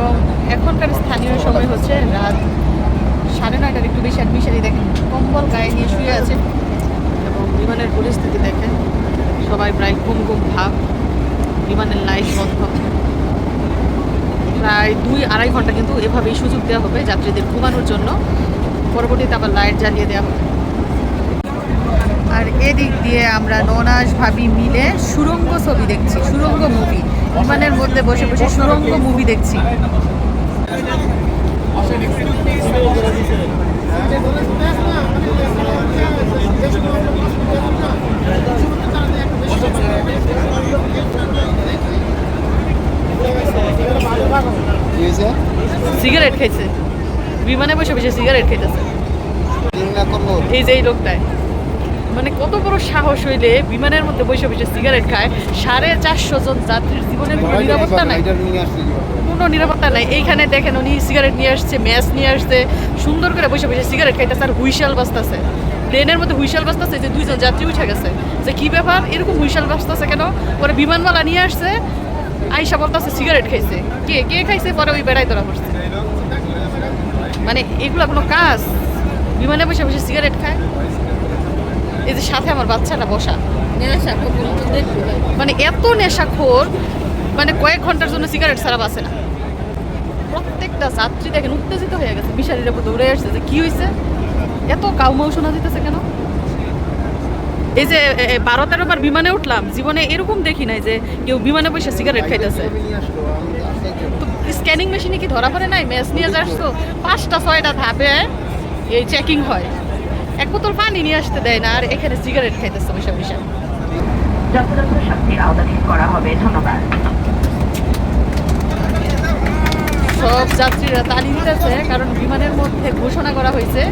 এবং এখনকার স্থানীয় সময় হচ্ছে রাত সাড়ে নয়টার একটু বেশি, আর মিশারি দেখেন কম্বল গায়ে নিয়ে শুয়ে আছে। এবং বিমানের পরিস্থিতি দেখেন, সবাই প্রায় ঘুম ঘুম ভাব, বিমানের লাইট বন্ধ। প্রায় দুই আড়াই ঘণ্টা কিন্তু এভাবেই সুযোগ দেওয়া হবে যাত্রীদের ঘুমানোর জন্য। পরবর্তীতে আবার লাইট জ্বালিয়ে দেওয়া হবে। আর এদিক দিয়ে আমরা ননাস ভাবি মিলে সুরঙ্গ ছবি দেখছি, সুরঙ্গ মুভি বিমানের মধ্যে বসে বসে সুরঙ্গ মুভি দেখছি। সিগারেট খাইছে। বিমানে বসে বসে সিগারেট খাইতেছে। এই যে এই লোকটায় মানে কত বড় সাহস হইলে বিমানের মধ্যে বসে বসে সিগারেট খায়? সাড়ে চারশো জন যাত্রীর জীবনের কোনো নিরাপত্তা নাই। কোনো নিরাপত্তা নাই। এইখানে দেখেন উনি সিগারেট নিয়ে আসছে ম্যাচ নিয়ে আসছে সুন্দর করে বসে বসে সিগারেট খাইতেছে আর হুইশাল বাজতেছে। প্লেনের মধ্যে হুইশাল বাজতেছে যে দুইজন যাত্রী উঠে গেছে। যে কি ব্যাপার? এরকম হুইশাল বাজতেছে কেন? পরে বিমানওয়ালা নিয়ে আসছে আইসা বলতেছে সিগারেট খাইছে। কে কে খাইছে? পরে ওই বেড়াই ধরা পড়ছে। মানে এগুলো কোনো কাজ? বিমানে বসে বসে সিগারেট খায়? এই যে সাথে আমার বাচ্চাটা বসা। মানে এত নেশাখোর মানে কয়েক ঘণ্টার জন্য সিগারেট ছাড়া বাসে না। প্রত্যেকটা যাত্রী দেখেন উত্তেজিত হয়ে গেছে বিশারির উপর দৌড়ে আসছে যে কি হয়েছে এত কাউমাউ শোনা দিতেছে কেন? এই যে বারো তেরো বার বিমানে উঠলাম জীবনে এরকম দেখি নাই যে কেউ বিমানে বসে সিগারেট খাইতেছে। আসতে স্ক্যানিং মেশিনে কি ধরা পড়ে নাই? ম্যাচ নিয়ে যাচ্ছ পাঁচটা ছয়টা ধাপে এই চেকিং হয়। এক বোতল পানি নিয়ে আসতে দেয় না আর এখানে সিগারেট খাইতেছে বসে বসে। যথাযথ শাস্তির আওতাধীন করা হবে ধন্যবাদ। সব যাত্রীরা তালি দিতেছে কারণ বিমানের মধ্যে ঘোষণা করা হয়েছে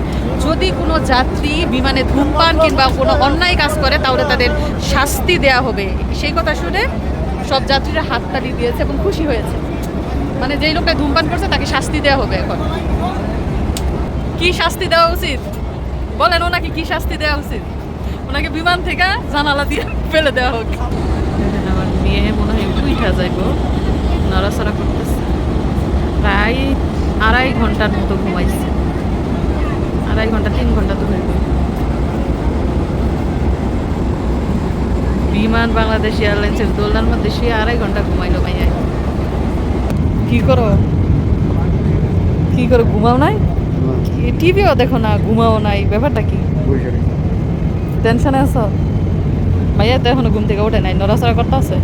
যদি কোনো যাত্রী বিমানে ধূমপান কিংবা কোনো অন্যায় কাজ করে তাহলে তাদের শাস্তি দেয়া হবে। সেই কথা শুনে সব যাত্রীরা হাততালি দিয়েছে এবং খুশি হয়েছে। মানে যেই লোকটা ধূমপান করছে তাকে শাস্তি দেওয়া হবে এখন। কি শাস্তি দেওয়া উচিত? বলেন ওনাকে কি শাস্তি দেওয়া উচিত? ওনাকে বিমান থেকে জানালা দিয়ে ফেলে দেওয়া হোক। আমার মেয়ে মনে হয় উঠা যাইব নড়াচড়া করতেছে। প্রায় আড়াই ঘণ্টার মতো ঘুমাইছে। আড়াই ঘণ্টা তিন ঘণ্টা তো হয়ে গেল বিমান বাংলাদেশ এয়ারলাইন্সের দোলনার মধ্যে সে আড়াই ঘণ্টা ঘুমাইলো ভাইয়া। কি করো? কি করো ঘুমাও নাই? টিভিও দেখো না ঘুমাও নাই ব্যাপারটা কি? টেনশনে আছো? ভাইয়া তো এখনও ঘুম থেকে ওঠে নাই নড়াচড়া করতে আছে?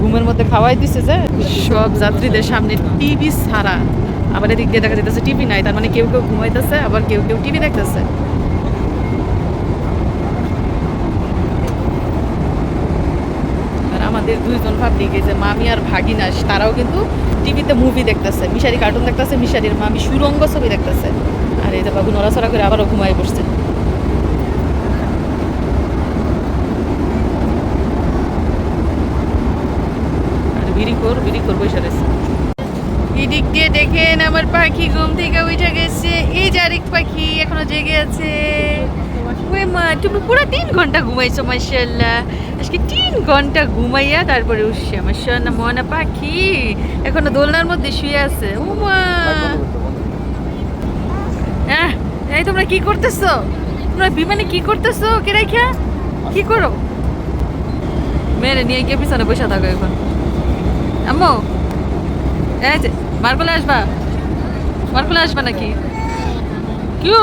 ঘুমের মধ্যে খাওয়াই দিছে যে? সব যাত্রীদের সামনে টিভি ছাড়া। আবার এদিক দিয়ে দেখা যাইতেছে টিভি নাই তার মানে কেউ কেউ ঘুমাইতেছে আবার কেউ কেউ টিভি দেখতেছে আর আমাদের দুইজন ভাবলি যে মামি আর ভাগিনাস তারাও কিন্তু টিভিতে মুভি দেখতেছে। মিশারি কার্টুন দেখতেছে, মিশারির মামি সুরঙ্গ ছবি দেখতেছে। আর এই যে বাবু নড়াচড়া করে আবারও ঘুমাই বসছে। দেখেন আমার পাখি ঘুম থেকে উঠে গেছে। এই যে আরেক পাখি এখনও জেগে আছে। তুমি পুরো তিন ঘণ্টা ঘুমাইছো মার্শাল্লাহ আজকে তিন ঘণ্টা ঘুমাইয়া তারপরে উঠছে সোনা মনা পাখি। এখনও দোলনার মধ্যে শুয়ে আছে। ও মা। এই তোমরা কি করতেছো? তোমরা বিমানে কি করতেছো কে রাইখা কি করো? মেরে নিয়ে গিয়ে পিছনে বসে থাকো এখন। আম্মু, এই যে মার্কলে আসবা? মার্কলে আসবা নাকি? কিউ?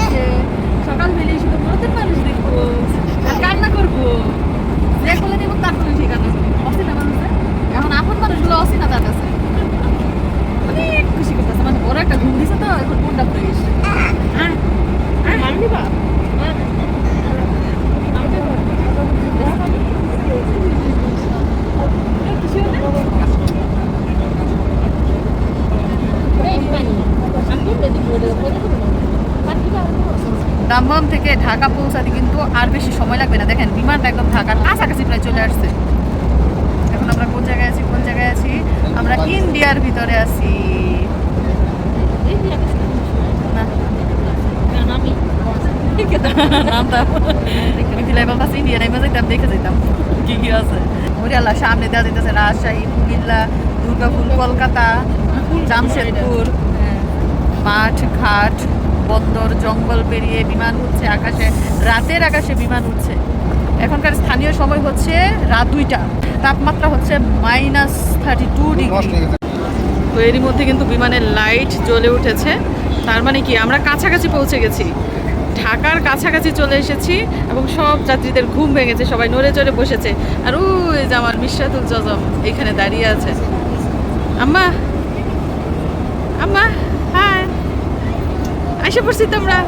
ইয়ে সকাল বেলে শুধু নতুন মানুষ দেখব রান্না করব যে কোলে নেব তার কোলে ঠিক কান্না করব অসিনা মানুষ না? এখন আপন মানুষগুলো অসিনা তার কাছে অনেক খুশি করতেছে মানে বড় একটা ঘুম দিছে তো এখন মনটা পড়ে গেছে দামবাম থেকে ঢাকা পৌঁছাতে কিন্তু আর বেশি সময় লাগবে না। দেখেন বিমানটা একদম ঢাকার কাছাকাছি প্রায় চলে আসছে। এখন আমরা কোন জায়গায় আছি কোন জায়গায় আছি? আমরা ইন্ডিয়ার ভিতরে আছি। না নামটা মিথিলাই বলতেছি ইন্ডিয়া নেমে যাইতাম দেখে কি কি আছে? সামনে দেওয়া যেতেছে রাজশাহী কুমিল্লা দুর্গাপুর কলকাতা জামশেদপুর হ্যাঁ, মাঠ ঘাট বন্দর জঙ্গল পেরিয়ে বিমান উঠছে আকাশে রাতের আকাশে বিমান উঠছে। এখনকার স্থানীয় সময় হচ্ছে রাত দুইটা। তাপমাত্রা হচ্ছে মাইনাস থার্টি টু ডিগ্রি তো এরই মধ্যে কিন্তু বিমানের লাইট জ্বলে উঠেছে। তার মানে কি আমরা কাছাকাছি পৌঁছে গেছি। ঢাকার কাছাকাছি চলে এসেছি এবং সব যাত্রীদের ঘুম ভেঙেছে সবাই নড়ে চড়ে বসেছে। আর ওই যে আমার মিশরাতুল জজম এখানে দাঁড়িয়ে আছে। আম্মা আম্মা। এসে পড়ছি তোমরা।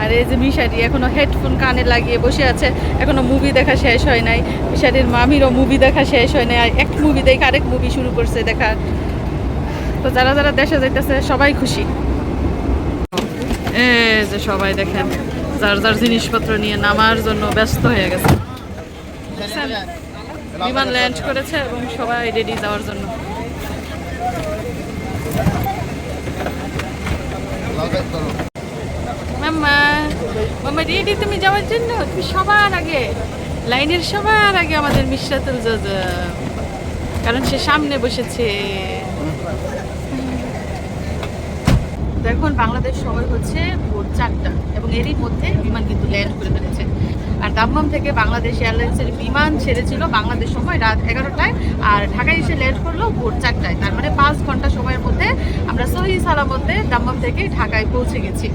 আর এই যে মিশারি এখনও হেডফোন কানে লাগিয়ে বসে আছে এখনও মুভি দেখা শেষ হয় নাই। মিশারির মামিরও মুভি দেখা শেষ হয় নাই এক মুভি দেখে আরেক মুভি শুরু করছে দেখা। তো যারা যারা দেশে যাইতেছে সবাই খুশি। এই যে সবাই দেখেন যার যার জিনিসপত্র নিয়ে নামার জন্য ব্যস্ত হয়ে গেছে। দেখছেন? বিমান ল্যান্ড করেছে এবং সবাই রেডি যাওয়ার জন্য লাগাই করো মাম্মা মাম্মা রেডি তুমি যাওয়ার জন্য তুমি সবার আগে, লাইনের সবার আগে আমাদের মিশরাতুল কারণ সে সামনে বসেছে। এখন বাংলাদেশ সময় হচ্ছে ভোর চারটা এবং এরই মধ্যে বিমান কিন্তু ল্যান্ড করে ফেলেছে। আর দাম্মাম থেকে বাংলাদেশ এয়ারলাইন্সের বিমান ছেড়েছিল বাংলাদেশ সময় রাত এগারোটায় আর ঢাকায় এসে ল্যান্ড করল ভোর চারটায়। তার মানে পাঁচ ঘণ্টা সময়ের মধ্যে আমরা সহি সালামতে দাম্মাম থেকে ঢাকায় পৌঁছে গেছি।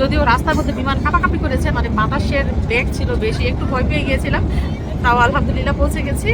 যদিও রাস্তার মধ্যে বিমান কাপাকাপি করেছে মানে বাতাসের বেগ ছিল বেশি, একটু ভয় পেয়ে গিয়েছিলাম, তাও আলহামদুলিল্লাহ পৌঁছে গেছি।